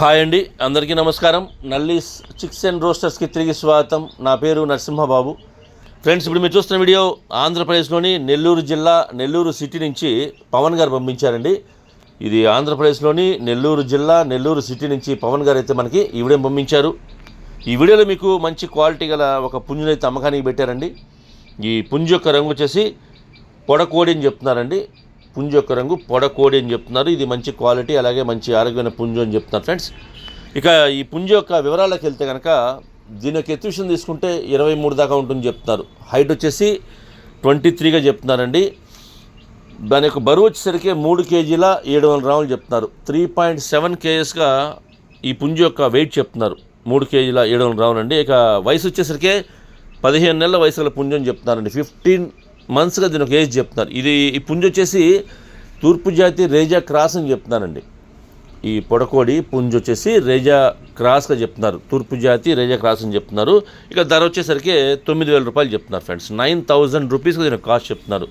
Hi అండి అందరికీ నమస్కారం. నల్లీస్ చిక్స్ అండ్ రోస్టర్స్కి తిరిగి స్వాగతం. నా పేరు నరసింహబాబు. ఫ్రెండ్స్ ఇప్పుడు మీరు చూస్తున్న వీడియో ఆంధ్రప్రదేశ్లోని నెల్లూరు జిల్లా నెల్లూరు సిటీ నుంచి పవన్ గారు పంపించారండి. ఇది ఆంధ్రప్రదేశ్లోని నెల్లూరు జిల్లా నెల్లూరు సిటీ నుంచి పవన్ గారు అయితే మనకి ఈ వీడియో పంపించారు. ఈ వీడియోలో మీకు మంచి క్వాలిటీ గల ఒక పుంజునైతే అమ్మకానికి పెట్టారండి. ఈ పుంజు యొక్క రంగు వచ్చేసి పొడకోడి అని చెప్తున్నారండి. పుంజు యొక్క రంగు పొడకోడి అని చెప్తున్నారు. ఇది మంచి క్వాలిటీ అలాగే మంచి ఆరోగ్యమైన పుంజు అని చెప్తున్నారు ఫ్రెండ్స్. ఇక ఈ పుంజు యొక్క వివరాలకు వెళ్తే కనుక దీని యొక్క ఎత్తుషన్ తీసుకుంటే ఇరవై మూడు దాకా ఉంటుంది చెప్తున్నారు. హైట్ వచ్చేసి ట్వంటీ త్రీగా చెప్తున్నారండి. దాని యొక్క బరువు వచ్చేసరికి మూడు కేజీల ఏడు వందల గ్రాములు చెప్తున్నారు. త్రీ పాయింట్ సెవెన్ కేజెస్గా ఈ పుంజు యొక్క వెయిట్ చెప్తున్నారు. మూడు కేజీల ఏడు వందల గ్రాములు అండి. ఇక వయసు వచ్చేసరికి పదిహేను నెలల వయసు గల పుంజు అని చెప్తున్నారండి. ఫిఫ్టీన్ మంత్స్గా దీని ఒక ఏజ్ చెప్తున్నారు. ఇది ఈ పుంజు వచ్చేసి తూర్పు జాతి రేజా క్రాస్ అని చెప్తున్నానండి. ఈ పొడకోడి పుంజు వచ్చేసి రేజా క్రాస్గా చెప్తున్నారు. తూర్పు జాతి రేజా క్రాస్ అని చెప్తున్నారు. ఇక ధర వచ్చేసరికి తొమ్మిది వేల రూపాయలు చెప్తున్నారు ఫ్రెండ్స్. నైన్ థౌజండ్ రూపీస్గా దీని కాస్ట్ చెప్తున్నారు.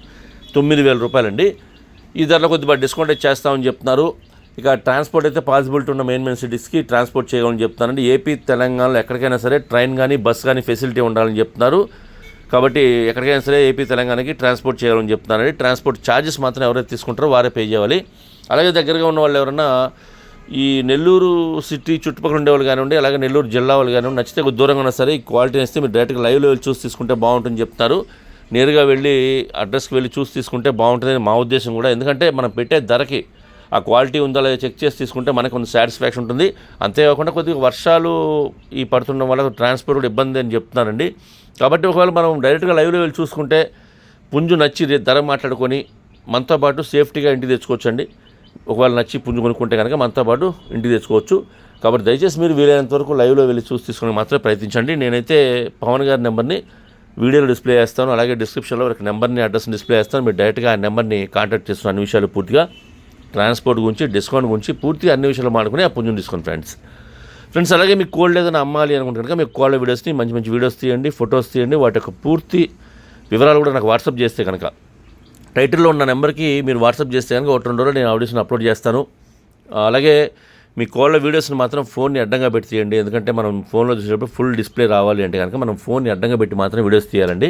తొమ్మిది వేల రూపాయలండి. ఈ ధరలో కొద్దిగా డిస్కౌంట్ అయితే చేస్తామని చెప్తున్నారు. ఇక ట్రాన్స్పోర్ట్ అయితే పాసిబిలిటీ ఉన్న మెయిన్ మెయిన్ సిటీస్కి ట్రాన్స్పోర్ట్ చేయాలని చెప్తున్నారండి. ఏపీ తెలంగాణలో ఎక్కడికైనా సరే ట్రైన్ కానీ బస్ కానీ ఫెసిలిటీ ఉండాలని చెప్తున్నారు. కాబట్టి ఎక్కడికైనా సరే ఏపీ తెలంగాణకి ట్రాన్స్పోర్ట్ చేయాలని చెప్తున్నారండి ట్రాన్స్పోర్ట్ ఛార్జెస్ మాత్రం ఎవరైతే తీసుకుంటారో వారే పే చేయాలి. అలాగే దగ్గరగా ఉన్న వాళ్ళు ఎవరన్నా ఈ నెల్లూరు సిటీ చుట్టుపక్కల ఉండేవాళ్ళు కానివ్వండి అలాగే నెల్లూరు జిల్లా వాళ్ళు కానివ్వండి నచ్చితే కొద్ది దూరంగా ఉన్నా సరే ఈ క్వాలిటీ ఇస్తే మీరు డైరెక్ట్గా లైవ్లో వెళ్ళి చూసి తీసుకుంటే బాగుంటుంది చెప్తారు. నేరుగా వెళ్ళి అడ్రస్కి వెళ్ళి చూసి తీసుకుంటే బాగుంటుందని మా ఉద్దేశం కూడా. ఎందుకంటే మనం పెట్టే ధరకి ఆ క్వాలిటీ ఉందా లేదా చెక్ చేసి తీసుకుంటే మనకు కొంచెం సాటిస్ఫాక్షన్ ఉంటుంది. అంతేకాకుండా కొద్దిగా వర్షాలు ఈ పడుతుండడం వల్ల ట్రాన్స్పోర్ట్ కూడా ఇబ్బంది అని చెప్తున్నానండి కాబట్టి ఒకవేళ మనం డైరెక్ట్గా లైవ్లో వెళ్ళి చూసుకుంటే పుంజు నచ్చి ధర మాట్లాడుకొని మనతో పాటు సేఫ్టీగా ఇంటికి తెచ్చుకోవచ్చండి. ఒకవేళ నచ్చి పుంజు కొనుక్కుంటే కనుక మనతో పాటు ఇంటికి తెచ్చుకోవచ్చు. కాబట్టి దయచేసి మీరు వీలైనంత వరకు లైవ్లో వెళ్ళి చూసి తీసుకుని మాత్రమే ప్రయత్నించండి. నేనైతే పవన్ గారి నెంబర్ని వీడియోలో డిస్ప్లే చేస్తాను. అలాగే డిస్క్రిప్షన్లో ఒక నెంబర్ని అడ్రస్ని డిస్ప్లే చేస్తాను. మీరు డైరెక్ట్గా ఆ నెంబర్ని కాంటాక్ట్ చేస్తున్న అన్ని విషయాలు పూర్తిగా ట్రాన్స్పోర్ట్ గురించి డిస్కౌంట్ గురించి పూర్తిగా అన్ని విషయాలు మాడుకుని ఆ పుంజుని తీసుకోండి ఫ్రెండ్స్. ఫ్రెండ్స్ అలాగే మీకు కోల్డ్ ఏదైనా అమ్మాలి అనుకుంటే కనుక మీకు కోళ్ళ వీడియోస్ని మంచి మంచి వీడియోస్ తీయండి ఫొటోస్ తీయండి వాటి యొక్క పూర్తి వివరాలు కూడా నాకు వాట్సాప్ చేస్తే కనుక. టైటిల్లో ఉన్న నెంబర్కి మీరు వాట్సాప్ చేస్తే కనుక ఒకటి రెండు రోజులు నేను ఆడియోస్ని అప్లోడ్ చేస్తాను. అలాగే మీ కోళ్ళ వీడియోస్ని మాత్రం ఫోన్ని అడ్డంగా పెట్టి తీయండి ఎందుకంటే మనం ఫోన్లో చూసేటప్పుడు ఫుల్ డిస్ప్లే రావాలి అంటే కనుక మనం ఫోన్ని అడ్డంగా పెట్టి మాత్రం వీడియోస్ తీయాలండి.